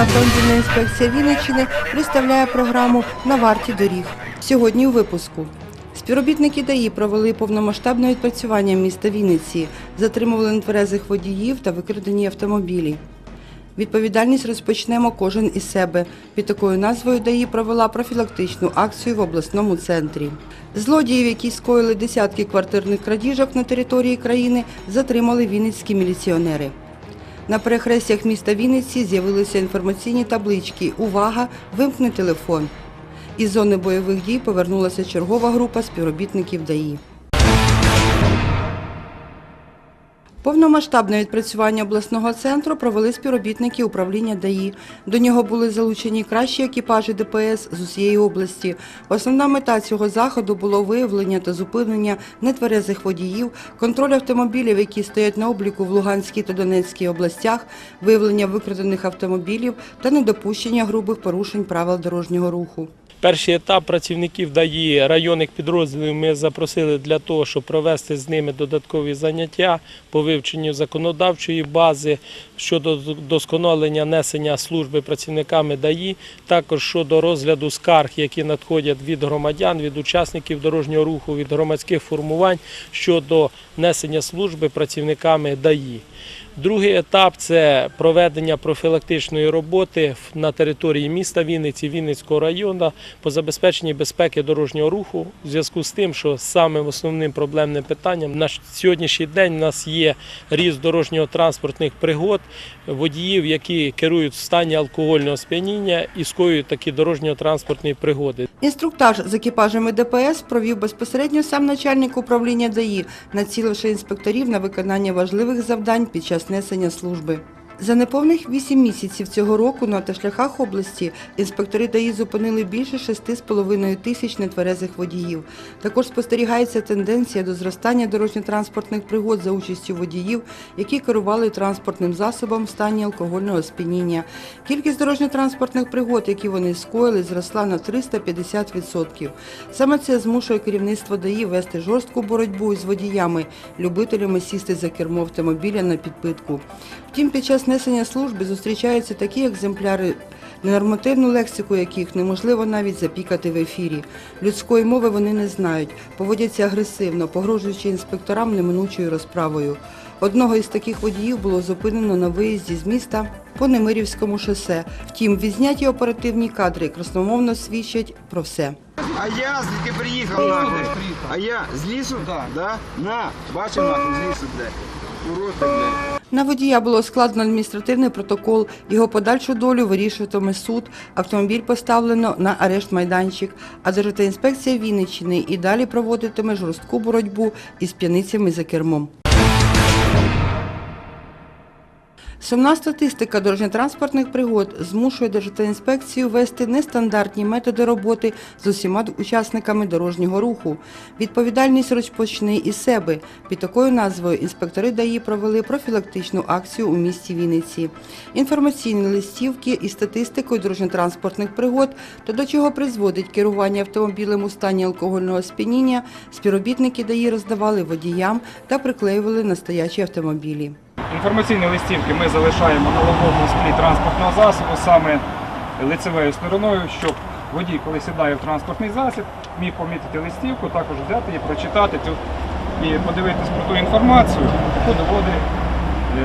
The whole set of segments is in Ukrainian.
Автомобільна інспекція Вінниччини представляє програму на варті доріг. Сьогодні у випуску. Співробітники ДАІ провели повномасштабне відпрацювання міста Вінниці, затримували нетверезих водіїв та викрадені автомобілі. Відповідальність розпочнемо кожен із себе. Під такою назвою ДАІ провела профілактичну акцію в обласному центрі. Злодіїв, які скоїли десятки квартирних крадіжок на території країни, затримали вінницькі міліціонери. На перехрестях міста Вінниці з'явилися інформаційні таблички Увага! Вимкни телефон. Із зони бойових дій повернулася чергова група співробітників ДАІ. Повномасштабне відпрацювання обласного центру провели співробітники управління ДАІ. До нього були залучені кращі екіпажі ДПС з усієї області. Основна мета цього заходу було виявлення та зупинення нетверезих водіїв, контроль автомобілів, які стоять на обліку в Луганській та Донецькій областях, виявлення викрадених автомобілів та недопущення грубих порушень правил дорожнього руху. Перший етап працівників ДАІ районних підрозділів ми запросили для того, щоб провести з ними додаткові заняття вивченню законодавчої бази щодо досконалення несення служби працівниками ДАІ, також щодо розгляду скарг, які надходять від громадян, від учасників дорожнього руху, від громадських формувань щодо несення служби працівниками ДАІ. Другий етап це проведення профілактичної роботи на території міста Вінниці, Вінницького району по забезпеченні безпеки дорожнього руху в зв'язку з тим, що самим основним проблемним питанням на сьогоднішній день у нас є ріст дорожньо-транспортних пригод водіїв, які керують в стані алкогольного сп'яніння і скоюють такі дорожньо-транспортні пригоди. Інструктаж з екіпажами ДПС провів безпосередньо сам начальник управління ДАІ, націливши інспекторів на виконання важливих завдань під час несення служби. За неповних 8 місяців цього року на автошляхах області інспектори ДАІ зупинили більше 6,5 тисяч нетверезих водіїв. Також спостерігається тенденція до зростання дорожньо-транспортних пригод за участю водіїв, які керували транспортним засобом в стані алкогольного сп'яніння. Кількість дорожньо-транспортних пригод, які вони скоїли, зросла на 350%. Саме це змушує керівництво ДАІ вести жорстку боротьбу із водіями, любителями сісти за кермо автомобіля на підпитку. Втім, під час несення служби зустрічаються такі екземпляри, ненормативну лексику яких неможливо навіть запікати в ефірі. Людської мови вони не знають, поводяться агресивно, погрожуючи інспекторам неминучою розправою. Одного із таких водіїв було зупинено на виїзді з міста по Немирівському шосе. Втім, відзняті оперативні кадри красномовно свідчать про все. А я звідки приїхав нахуй? А я з лісу? Да. На, бачив нахуй з лісу, блядь. На водія було складено адміністративний протокол. Його подальшу долю вирішуватиме суд. Автомобіль поставлено на арешт майданчик. А Державтоінспекція Вінниччини і далі проводитиме жорстку боротьбу із п'яницями за кермом. Сумна статистика дорожньо-транспортних пригод змушує Державтоінспекцію вести нестандартні методи роботи з усіма учасниками дорожнього руху. Відповідальність розпочне із себе. Під такою назвою інспектори ДАІ провели профілактичну акцію у місті Вінниці. Інформаційні листівки із статистикою дорожньо-транспортних пригод та до чого призводить керування автомобілем у стані алкогольного сп'яніння, співробітники ДАІ роздавали водіям та приклеювали на стоячі автомобілі. Інформаційні листівки ми залишаємо на лобовому склі транспортного засобу саме лицевою стороною, щоб водій, коли сідає в транспортний засіб, міг помітити листівку, також взяти і прочитати цю і подивитись про ту інформацію, яку доводить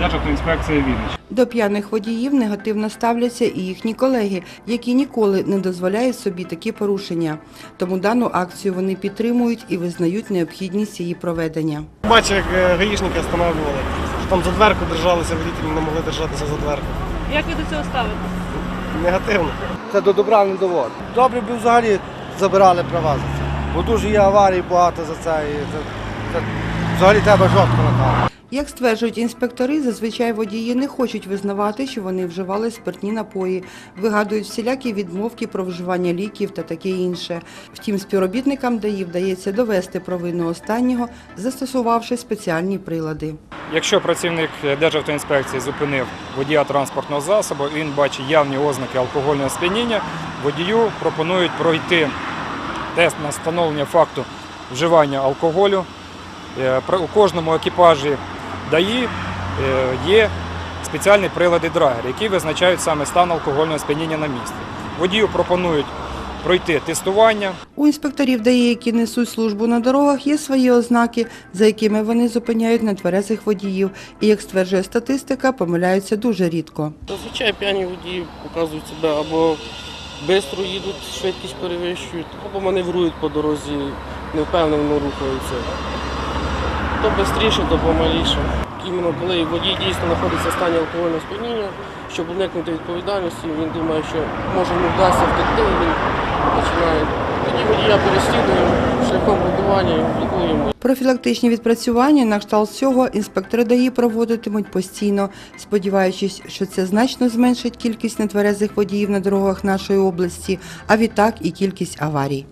Державтоінспекція Вінниччини. До п'яних водіїв негативно ставляться і їхні колеги, які ніколи не дозволяють собі такі порушення. Тому дану акцію вони підтримують і визнають необхідність її проведення. Бачив, як е, гаїшники встановлювали. що Там за дверку держалися, водителі не могли держатися за дверку. Як ви до цього ставитесь? Негативно. Це до добра не доводить. Добре б взагалі забирали права за це. Бо дуже є аварій багато за це. І це, це взагалі треба жорстко накати. Як стверджують інспектори, зазвичай водії не хочуть визнавати, що вони вживали спиртні напої, вигадують всілякі відмовки про вживання ліків та таке інше. Втім, співробітникам ДАІ вдається довести провину останнього, застосувавши спеціальні прилади. Якщо працівник Державтоінспекції зупинив водія транспортного засобу, він бачить явні ознаки алкогольного сп'яніння, водію пропонують пройти тест на встановлення факту вживання алкоголю. Е, У кожному екіпажі ДАІ е, є спеціальні прилади драгер, які визначають саме стан алкогольного сп'яніння на місці. Водію пропонують пройти тестування. У інспекторів ДАІ, які несуть службу на дорогах, є свої ознаки, за якими вони зупиняють нетверезих водіїв. І, як стверджує статистика, помиляються дуже рідко. Зазвичай п'яні водії показують себе або швидко їдуть, швидкість перевищують, або маневрують по дорозі, невпевнено рухаються. То швидше, то помаліше. Іменно коли водій дійсно знаходиться в стані алкогольного сп'яніння, щоб уникнути відповідальності, він думає, що може йому вдасться втекти, він починає. Тоді водія переслідуємо шляхом будування і лікуємо. Профілактичні відпрацювання на кшталт цього інспектори ДАІ проводитимуть постійно, сподіваючись, що це значно зменшить кількість нетверезих водіїв на дорогах нашої області, а відтак і кількість аварій.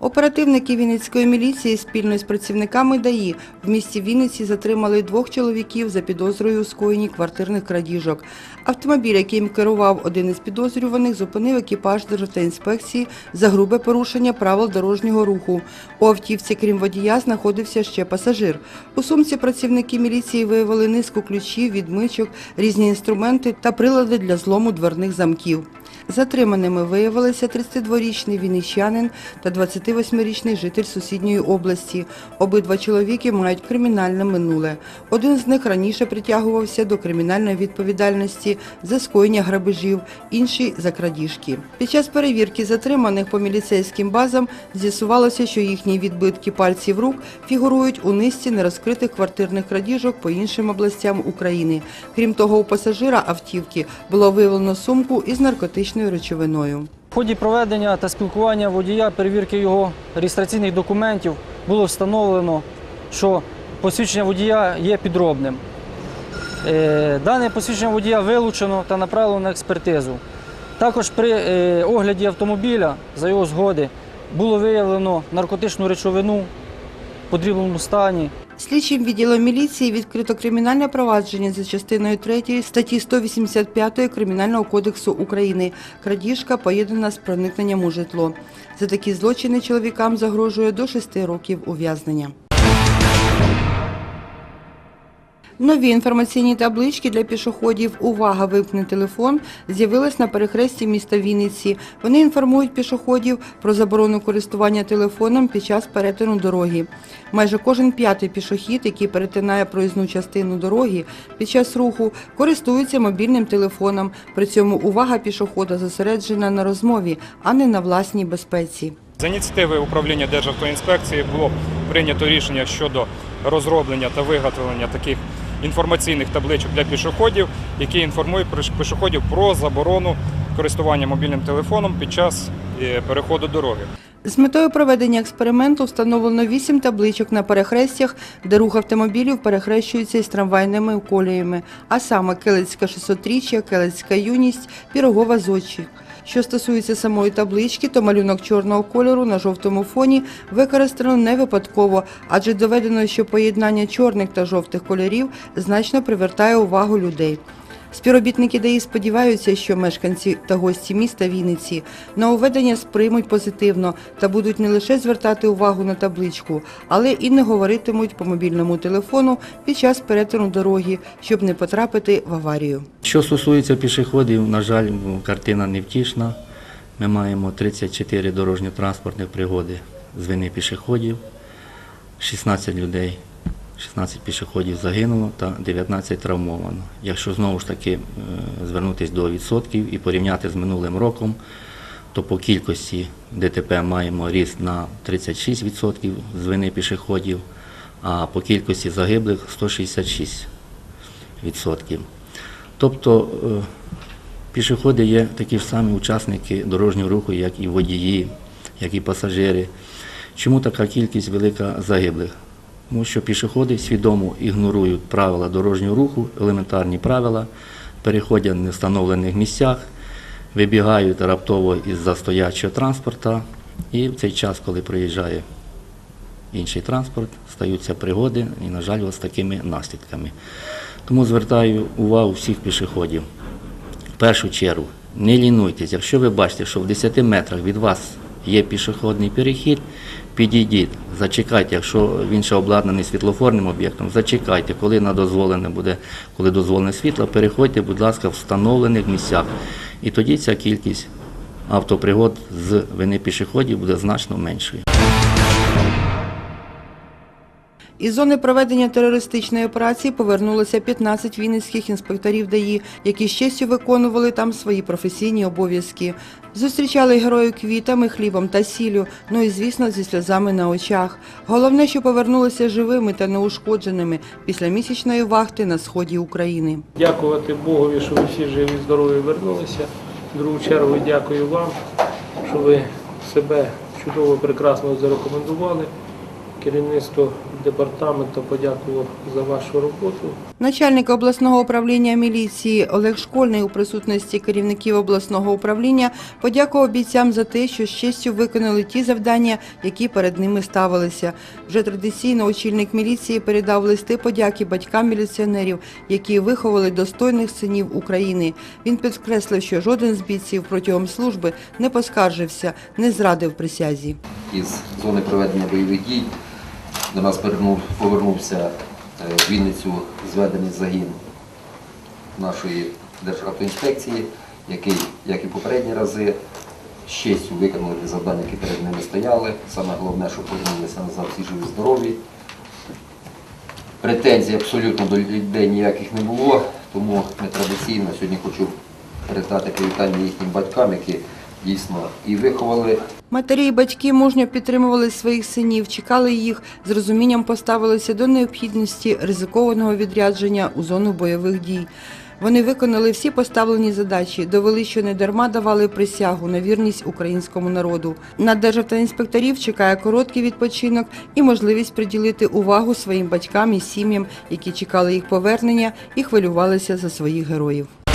Оперативники Вінницької міліції спільно з працівниками ДАІ в місті Вінниці затримали двох чоловіків за підозрою у скоєнні квартирних крадіжок. Автомобіль, яким керував один із підозрюваних, зупинив екіпаж Державтоінспекції за грубе порушення правил дорожнього руху. У автівці, крім водія, знаходився ще пасажир. У сумці працівники міліції виявили низку ключів, відмичок, різні інструменти та прилади для злому дверних замків. Затриманими виявилися 32-річний вінничанин та 28-річний житель сусідньої області. Обидва чоловіки мають кримінальне минуле. Один з них раніше притягувався до кримінальної відповідальності за скоєння грабежів, інший за крадіжки. Під час перевірки затриманих по міліцейським базам з'ясувалося, що їхні відбитки пальців рук фігурують у низці нерозкритих квартирних крадіжок по іншим областям України. Крім того, у пасажира автівки було виявлено сумку із наркотичною речовиною. В ході проведення та спілкування водія, перевірки його реєстраційних документів було встановлено, що посвідчення водія є підробним. Е, Дане посвідчення водія вилучено та направлено на експертизу. Також при е, огляді автомобіля за його згоди було виявлено наркотичну речовину в подрібному стані. Слідчим відділом міліції відкрито кримінальне провадження за частиною 3 статті 185 Кримінального кодексу України. Крадіжка поєднана з проникненням у житло. За такі злочини чоловікам загрожує до 6 років ув'язнення. Нові інформаційні таблички для пішоходів «Увага! Вимкни телефон» з'явились на перехресті міста Вінниці. Вони інформують пішоходів про заборону користування телефоном під час перетину дороги. Майже кожен п'ятий пішохід, який перетинає проїзну частину дороги під час руху, користується мобільним телефоном. При цьому увага пішохода зосереджена на розмові, а не на власній безпеці. За ініціативи управління Державтоінспекції було прийнято рішення щодо розроблення та виготовлення таких інформаційних табличок для пішоходів, які інформують піш- пішоходів про заборону користування мобільним телефоном під час е, переходу дороги. З метою проведення експерименту встановлено вісім табличок на перехрестях, де рух автомобілів перехрещується із трамвайними коліями, а саме Келецька 600-річчя, Келецька юність, Пірогова Зодчих. Що стосується самої таблички, то малюнок чорного кольору на жовтому фоні використано не випадково, адже доведено, що поєднання чорних та жовтих кольорів значно привертає увагу людей. Співробітники ДАІ сподіваються, що мешканці та гості міста Вінниці нововведення сприймуть позитивно та будуть не лише звертати увагу на табличку, але і не говоритимуть по мобільному телефону під час перетину дороги, щоб не потрапити в аварію. Що стосується пішоходів, на жаль, картина невтішна. Ми маємо 34 дорожньо-транспортні пригоди з вини пішоходів, 16 людей, 16 пішоходів загинуло та 19 травмовано. Якщо знову ж таки е, звернутися до відсотків і порівняти з минулим роком, то по кількості ДТП маємо ріст на 36% з вини пішоходів, а по кількості загиблих 166%. Тобто е, пішоходи є такі ж самі учасники дорожнього руху, як і водії, як і пасажири. Чому така кількість велика загиблих? Тому що пішоходи свідомо ігнорують правила дорожнього руху, елементарні правила, переходять в невстановлених місцях, вибігають раптово із застоячого транспорта, і в цей час, коли приїжджає інший транспорт, стаються пригоди і, на жаль, з такими наслідками. Тому звертаю увагу всіх пішоходів. В першу чергу, не лінуйтесь, якщо ви бачите, що в 10 метрах від вас є пішохідний перехід, підійдіть, зачекайте, якщо він ще обладнаний світлофорним об'єктом, зачекайте, коли на дозволене буде, коли дозволене світло, переходьте, будь ласка, в встановлених місцях. І тоді ця кількість автопригод з вини пішоходів буде значно меншою. Із зони проведення терористичної операції повернулося 15 вінницьких інспекторів ДАІ, які з честю виконували там свої професійні обов'язки. Зустрічали героїв квітами, хлібом та сіллю, ну і, звісно, зі сльозами на очах. Головне, що повернулися живими та неушкодженими після місячної вахти на сході України. Дякувати Богові, що ви всі живі, здорові вернулися. В другу чергу дякую вам, що ви себе чудово, прекрасно зарекомендували. Керівництво департаменту подякував за вашу роботу. Начальник обласного управління міліції Олег Школьний у присутності керівників обласного управління подякував бійцям за те, що з честю виконали ті завдання, які перед ними ставилися. Вже традиційно очільник міліції передав листи подяки батькам міліціонерів, які виховали достойних синів України. Він підкреслив, що жоден з бійців протягом служби не поскаржився, не зрадив присязі. із зони проведення бойових дій. До нас повернув, повернувся е, в Вінницю зведений загін нашої Державтоінспекції, який, як і попередні рази, з честю виконали завдання, які перед ними стояли. Саме головне, що повернулися назад всі живі здорові. Претензій абсолютно до людей ніяких не було, тому нетрадиційно сьогодні хочу передати привітання їхнім батькам, які дійсно і виховали Матері і батьки мужньо підтримували своїх синів, чекали їх, з розумінням поставилися до необхідності ризикованого відрядження у зону бойових дій. Вони виконали всі поставлені задачі, довели, що не дарма давали присягу на вірність українському народу. На державтоінспекторів чекає короткий відпочинок і можливість приділити увагу своїм батькам і сім'ям, які чекали їх повернення і хвилювалися за своїх героїв.